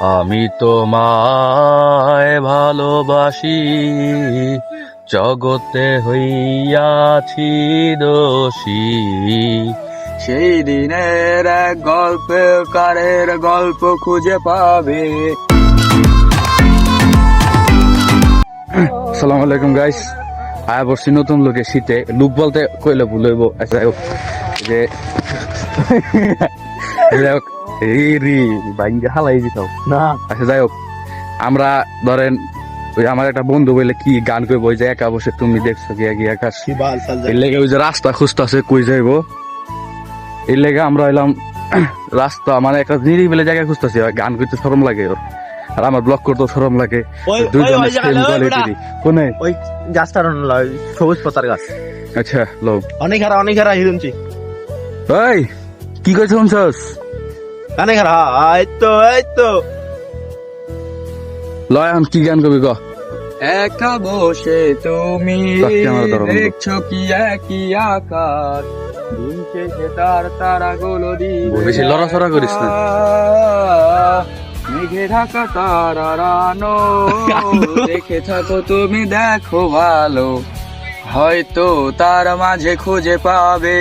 আমি তোমায় ভালোবাসি, জগতে হইয়াছি দোষী। সেই দিনের এক গল্পকারের গল্প খুঁজে পাবে। আসসালামু আলাইকুম গাইস আয়া বসছি নতুন লোকে শীতে। লুক বলতে কইলে ভুল হইব। আচ্ছা যে এই রি বাইঙ্গে হালাই দিতাম। না। আচ্ছা যাই হোক আমরা ধরেন ওই আমার একটা বন্ধু বলে কি গান কইব ওই যে একা বসে তুমি দেখছ কি কি এর লেগে ওই যে রাস্তা খুঁজতেছে কই যাইব? এর লেগে আমরা হইলাম রাস্তা মানে একটা নিরিবিলে জায়গা খুঁজতেছি গান করতে শরম লাগে ওর। আর আমার ব্লক করতে শরম লাগে। ওই সেম কোয়ালিটির কোনে? ওই গাছটার সবুজ পাতার গাছ। আচ্ছা লো অনেক হারা অনেক হারা হিরুনছি ওই কি কইছ শুনছস? অনেক হারা এই তো এই তো। লয় এখন কি গান করবি ক? একা বসে তুমি। দেখছ কি একই আকাশ দিন শেষে তার তারাগুলো দিবে বেশি লড়াচড়া করিস না। মেঘে ঢাকা তারানো দেখে থাকো তুমি দেখো ভালো। হয়তো তার মাঝে খুঁজে পাবে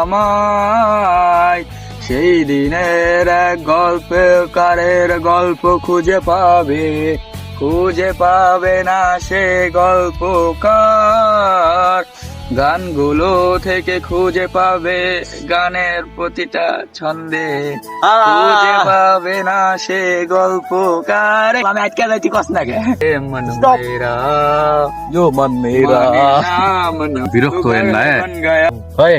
আমায় সেই দিনের এক গল্পকারের গল্প খুঁজে পাবে খুঁজে পাবে না সে গল্পকার। গানগুলো থেকে খুঁজে পাবে গানের প্রতিটা ছন্দে খুঁজে পাবে না সে গল্পকার। আমি যাইতি কস না মন মেরা ইয়ো মান মেরা। বিরক্ত হয়েন না, হ্যাঁ? ওই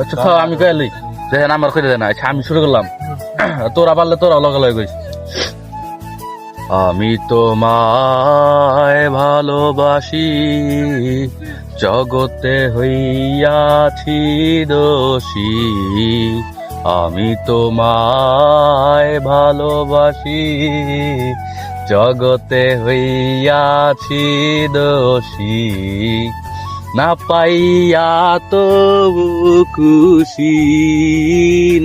আচ্ছা আমি কইলি দেখেন আমার কইতে দেন আচ্ছা আমি শুরু করলাম। তোরা পারলে তোরা লগে লগে কইস। আমি তোমায় ভালোবাসি জগতে হইয়াছি দোষী। আমি তোমায় ভালোবাসি জগতে হইয়াছি দোষী। না পাইয়া তবু খুশি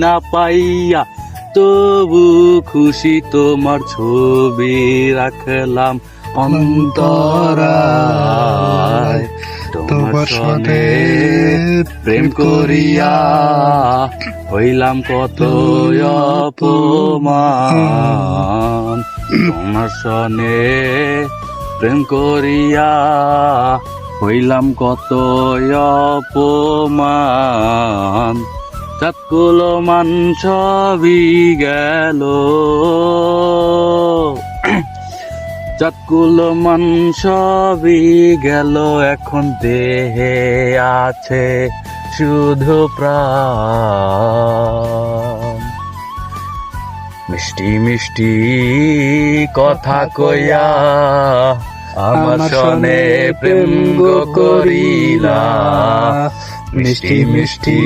না পাইয়া তবু খুশি তোমার ছবি রাখলাম অন্তরায়। তোমার সনে প্রেম করিয়া হইলাম কত অপমান। তোমার সনে প্রেম করিয়া হইলাম কত অপমান। চাতকুলো মান সবই গেল। চাতকুলো মান সবই গেল, এখন দেহে আছে শুধু প্রাণ। মিষ্টি মিষ্টি কথা কইয়া আমার সনে প্রেম করিলা। মিষ্টি মিষ্টি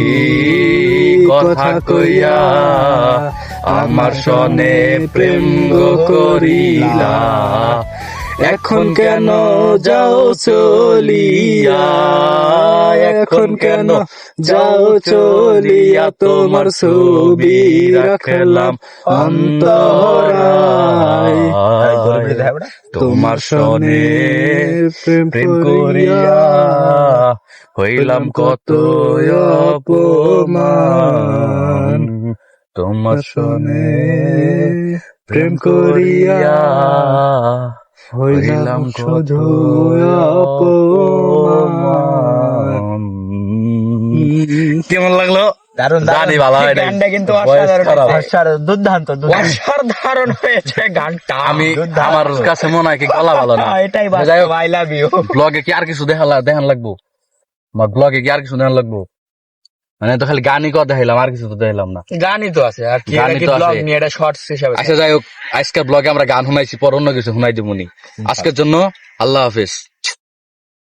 কথা কইয়া আমার সনে প্রেম করিলা। এখন কেন যাও চলিয়া? এখন কেন যাও চলিয়া? তোমার ছবি রাখলাম অন্তরায়। তোমার সনে প্রেম করিয়া হইলাম কত অপমান। তোমার সনে প্রেম করিয়া হইলাম অপমান। কেমন লাগল? ভালো গানটা কিন্তু দুর্দান্ত। অসাধারণ হয়েছে গানটা। আমি দুর্দান্ত। আমার কাছে মনে হয় কি গলা ভালো না। এটাই যাই হোক আই লাভ ইউ ব্লগে কি আর কিছু দেখা দেখান লাগবো? আমার ব্লগে কি আর কিছু দেখান লাগবো? মানে তো খালি গানই কথা দেখাইলাম আর কিছু তো দেখলাম না। গানই তো আছে আর কি ব্লগ। নিয়ে এটা শর্টস হিসাবে আচ্ছা যাই হোক আজকের ব্লগে আমরা গান শুনাইছি পর অন্য কিছু শুনাই দেবনি আজকের জন্য আল্লাহ হাফিজ।